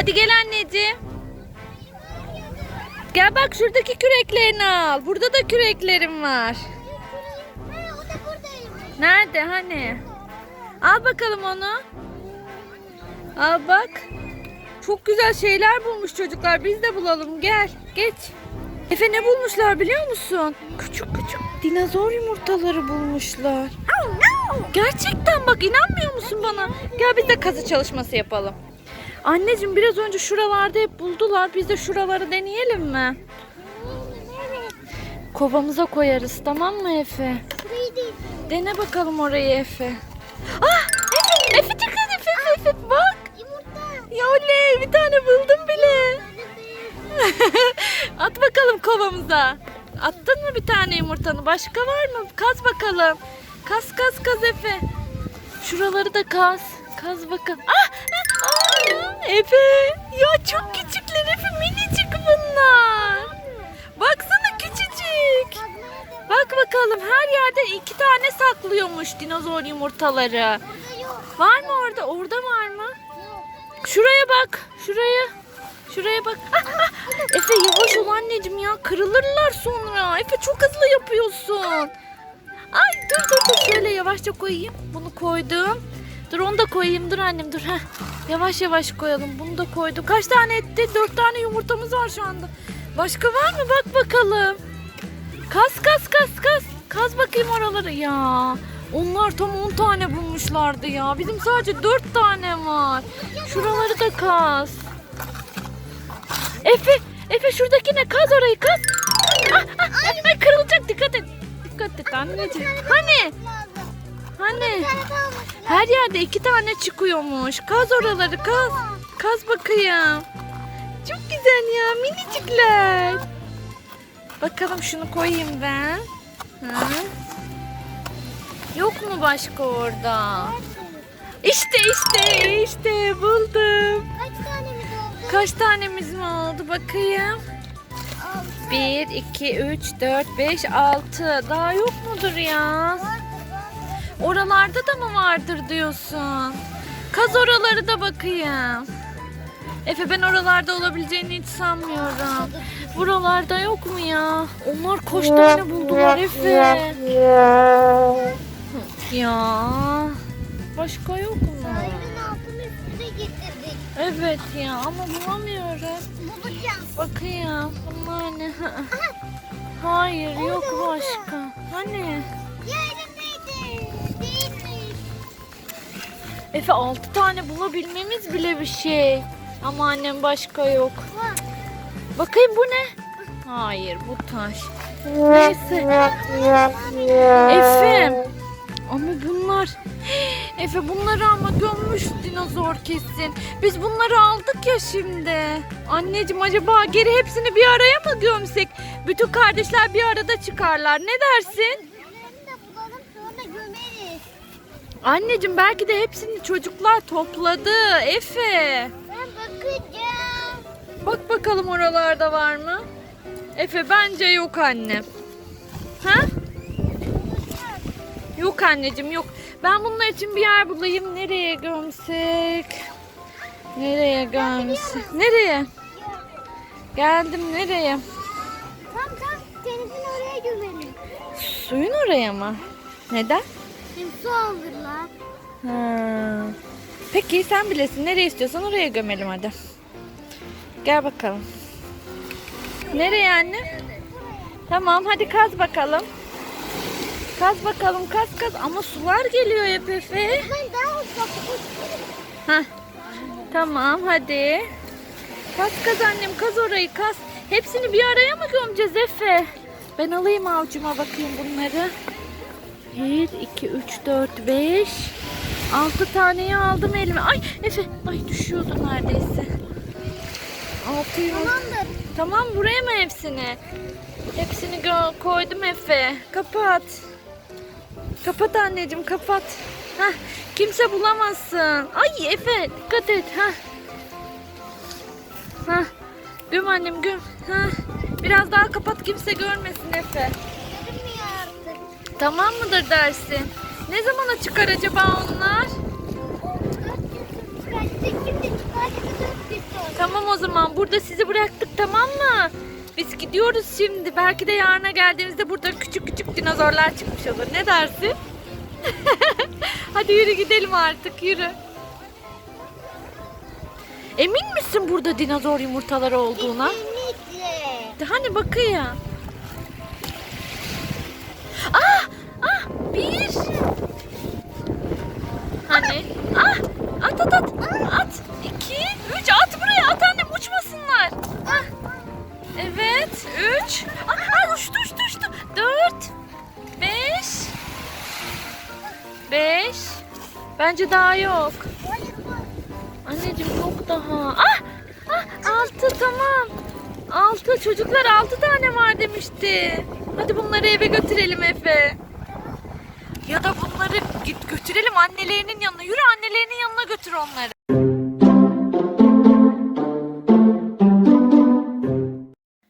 Hadi gel anneciğim. Gel bak şuradaki küreklerini al. Burada da küreklerim var. Nerede hani? Al bakalım onu. Al bak. Çok güzel şeyler bulmuş çocuklar. Biz de bulalım. Gel. Geç. Efe ne bulmuşlar biliyor musun? Küçük küçük dinozor yumurtaları bulmuşlar. Gerçekten bak inanmıyor musun bana? Gel biz de kazı çalışması yapalım. Anneciğim biraz önce şuralarda hep buldular. Biz de şuraları deneyelim mi? Evet. Kovamıza koyarız tamam mı Efe? Dene bakalım orayı Efe. Ah Efe, Efe dikkat Efe, Efe, Efe bak. Yumurta. Ya oley bir tane buldum bile. At bakalım kovamıza. Attın mı bir tane yumurtanı? Başka var mı? Kaz bakalım. Kaz kaz kaz Efe. Şuraları da kaz. Kaz bakalım. Ah! Ah, Efe. Ya çok küçükler Efe. Minicik bunlar. Baksana küçücük. Bak bakalım her yerde iki tane saklıyormuş dinozor yumurtaları. Var mı orada? Orada var mı? Şuraya bak. Şuraya. Şuraya bak. Ah, ah. Efe yavaş ol anneciğim ya. Kırılırlar sonra. Efe çok hızlı yapıyorsun. Ay dur dur dur. Şöyle yavaşça koyayım. Bunu koydum. Dur onu da koyayım. Dur annem dur. Heh. Yavaş yavaş koyalım. Bunu da koydum. Kaç tane etti? Dört tane yumurtamız var şu anda. Başka var mı? Bak bakalım. Kaz kaz kaz kaz. Kaz bakayım oraları. Ya onlar tam 10 tane bulmuşlardı ya. Bizim sadece 4 tane var. Şuraları da kaz. Efe, Efe şuradaki ne? Kaz orayı kaz. Ah, ah, ay, ay, kırılacak dikkat et. Dikkat et anneciğim. Hani? Lazım. Her yerde iki tane çıkıyormuş. Kaz oraları kaz. Kaz bakayım. Çok güzel ya minicikler. Bakalım şunu koyayım ben. Ha? Yok mu başka orada? İşte işte işte buldum. Kaç tanemiz oldu? Kaç tanemiz mi oldu bakayım? Altı. 1, 2, 3, 4, 5, 6. Daha yok mudur ya? Oralarda da mı vardır diyorsun? Kaz oraları da bakayım. Efe ben oralarda olabileceğini hiç sanmıyorum. Buralarda yok mu ya? Onlar kaç tane buldular Efe? Ya. Başka yok mu? Sahilin altını üstüne getirdik. Evet ya ama bulamıyorum. Bulacağız. Bakayım. Bunlar ne? Hayır yok başka. Hani? Efe 6 tane bulabilmemiz bile bir şey. Ama annem başka yok. Bakayım bu ne? Hayır bu taş. Neyse. Efe. Ama bunlar Efe bunları ama gömmüş dinozor kesin. Biz bunları aldık ya şimdi. Anneciğim acaba geri hepsini bir araya mı gömsek? Bütün kardeşler bir arada çıkarlar. Ne dersin? Diğerlerini de bulalım sonra gömeriz. Anneciğim belki de hepsini çocuklar topladı. Efe. Ben bakacağım. Bak bakalım oralarda var mı? Efe bence yok anne. Ha? Yok anneciğim yok. Ben bunlar için bir yer bulayım. Nereye gömsek? Nereye gömsek? Nereye? Geldim nereye? Tam tam denizin oraya gömelim. Suyun oraya mı? Neden? Hem su alırlar. Ha. Peki sen bilesin. Nereye istiyorsan oraya gömelim hadi. Gel bakalım. Nereye anne? Tamam hadi kaz bakalım. Kaz bakalım kaz kaz ama sular geliyor hep Efe. Heh. Tamam hadi. Kaz kaz annem kaz orayı kaz. Hepsini bir araya mı gömeceğiz Efe? Ben alayım avcuma bakayım bunları. 1, 2, 3, 4, 5. 6 taneyi aldım elime. Ay Efe ay düşüyordu neredeyse. 6 Tamamdır. Tamam buraya mı hepsini? Hepsini koydum Efe. Kapat. Kapat anneciğim kapat. Heh, kimse bulamazsın. Ay Efe dikkat et. Heh. Heh. Göm annem göm. Heh. Biraz daha kapat kimse görmesin Efe. Tamam mıdır dersin? Ne zamana çıkar acaba onlar? Tamam o zaman burada sizi bıraktık tamam mı? Biz gidiyoruz şimdi. Belki de yarına geldiğimizde burada küçük küçük dinozorlar çıkmış olur. Ne dersin? Hadi yürü gidelim artık yürü. Emin misin burada dinozor yumurtaları olduğuna? Kesinlikle. Hani bakayım. Ah! Bir! Hani? Ah! At at at! At! İki! Üç! At buraya! At annem uçmasınlar! Ah! Evet! Üç! Ah! ah, uçtu uçtu uçtu! Dört! Beş! Beş! Bence daha yok. Anneciğim yok daha. Ah! Ah! Altı tamam. Altı çocuklar altı tane var demişti. Hadi bunları eve götürelim Efe. Ya da bunları git götürelim annelerinin yanına. Yürü annelerinin yanına götür onları.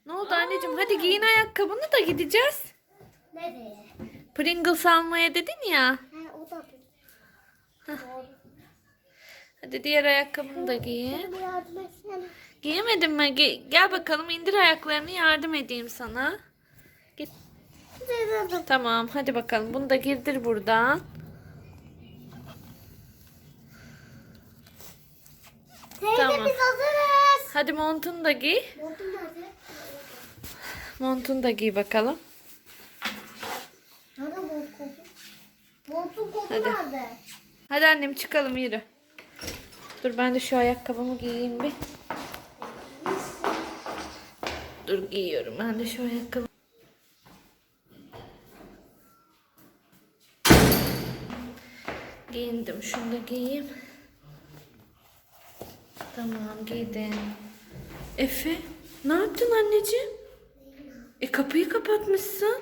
Ne oldu anneciğim? Hadi giyin ayakkabını da gideceğiz. Nereye? Pringles almaya dedin ya. Ha, o da bir. Hadi diğer ayakkabını da giy. Bu yardım etsene. Giyemedin mi? Ge- Gel bakalım indir ayaklarını yardım edeyim sana. Tamam hadi bakalım bunu da girdir buradan. Teyze Tamam. biz hazırız. Hadi montunu da giy. Montun nerede? Montunu da giy bakalım. Nerede mont koku? Montun koku Hadi. nerede? Hadi annem çıkalım yürü. Dur ben de şu ayakkabımı giyeyim bir. Dur giyiyorum ben de şu ayakkabı. Giyindim. Şunu da giyeyim. Tamam giydim. Efe ne yaptın anneciğim? E kapıyı kapatmışsın.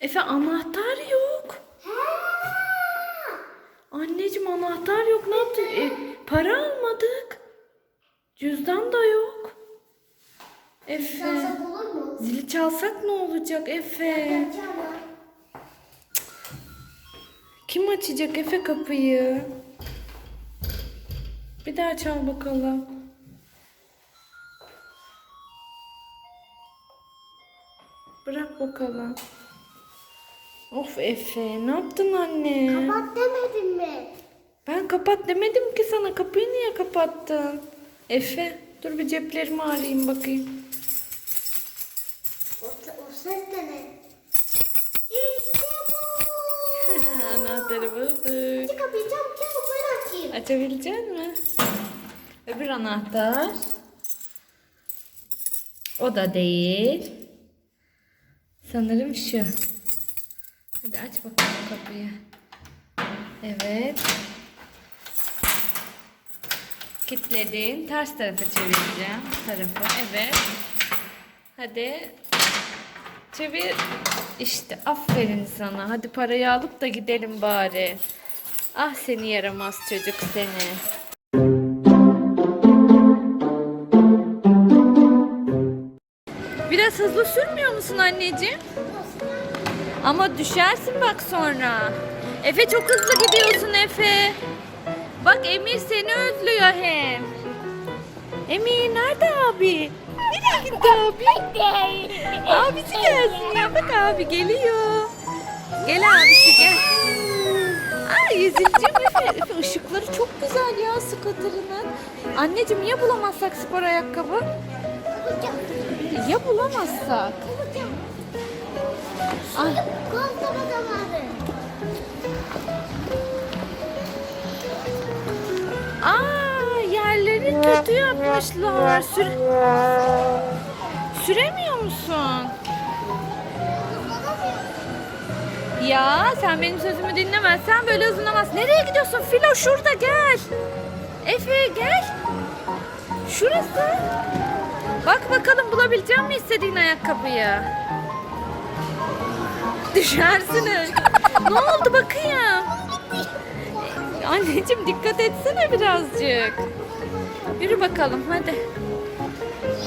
Efe anahtar yok. Anneciğim anahtar yok ne yaptın? E, para almadık. Cüzdan da yok. Efe. Çalsak olur mu? Zili çalsak ne olacak Efe? Kim açacak Efe kapıyı? Bir daha çal bakalım. Bırak bakalım. Of Efe ne yaptın anne? Kapat demedin mi? Ben kapat demedim ki sana. Kapıyı niye kapattın? Efe dur bir ceplerimi arayayım bakayım. Anahtarı bulduk. Hadi kapıyı çabuk çabuk ben açayım. Açabilecek mi? Öbür anahtar. O da değil. Sanırım şu. Hadi aç bakalım kapıyı. Evet. Kilitledin. Ters tarafa çevireceğim. Bu tarafa. Evet. Hadi. Çevir. İşte aferin sana. Hadi parayı alıp da gidelim bari. Ah seni yaramaz çocuk seni. Biraz hızlı sürmüyor musun anneciğim? Ama düşersin bak sonra. Efe çok hızlı gidiyorsun Efe. Bak Emir seni özlüyor hem. Emir nerede abi? Nereye gitti abi? Abisi gelsin ya bak abi geliyor. Gel abisi gel. Ay. Efe ışıkları çok güzel ya scooter'ının. Anneciğim ya bulamazsak spor ayakkabı? Ya bulamazsak? Ay, Kontama zamanı. Kötü yapmışlar. Süre... Süremiyor musun? Ya sen benim sözümü dinlemezsen böyle hızlanamaz. Nereye gidiyorsun? Filo şurada gel. Efe gel. Şurası. Bak bakalım bulabilecek mi istediğin ayakkabıyı? Düşersin öyle. ne oldu bakayım? Anneciğim dikkat etsene birazcık. Yürü bakalım hadi.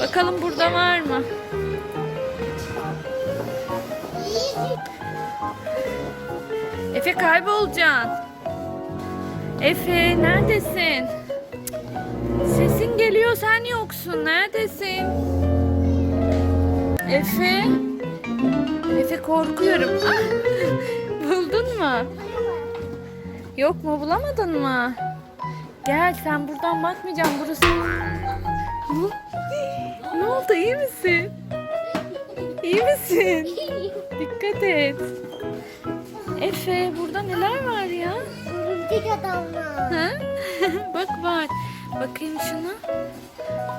Bakalım burada var mı? Efe kaybolacaksın. Efe neredesin? Sesin geliyor sen yoksun. Neredesin? Efe. Efe korkuyorum. Ah! Buldun mu? Yok mu bulamadın mı? Gel sen buradan bakmayacaksın burası. Bu- Ne oldu iyi misin? İyi misin? Dikkat et. Efe burada neler var ya? Örümcek adamlar. Ha? Bak var. Bakayım şuna.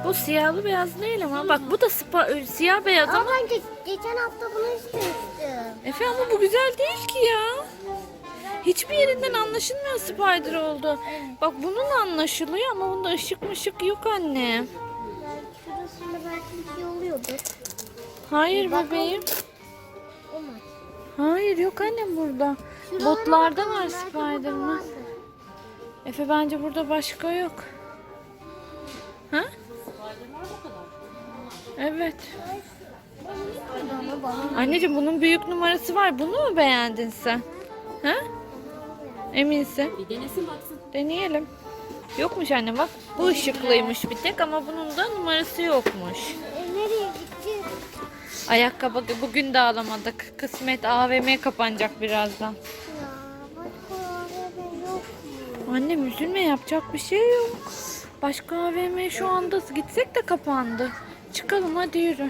Bu siyahlı beyaz değil ama. Bak bu da spa, siyah beyaz ama. Ama ben ge- geçen hafta bunu istemiştim. Efe ama bu güzel değil ki ya. Hiçbir yerinden anlaşılmıyor spider oldu. Bak bunun anlaşılıyor ama bunda ışık mışık yok anne. Şurasında belki bir şey oluyordur. Hayır bebeğim. O mu? Hayır yok annem burada. Botlarda var Spiderman. Efe bence burada başka yok. Ha? Evet. Anneciğim bunun büyük numarası var. Bunu mu beğendin sen? Ha? Eminsin. Bir denesin baksın. Deneyelim. Yokmuş anne bak. Bu ışıklıymış bir tek ama bunun da numarası yokmuş. E, nereye gitti? Ayakkabı bugün de alamadık. Kısmet AVM kapanacak birazdan. Ya başka araba yok mu? Annem üzülme yapacak bir şey yok. Başka AVM şu anda gitsek de kapandı. Çıkalım hadi yürü.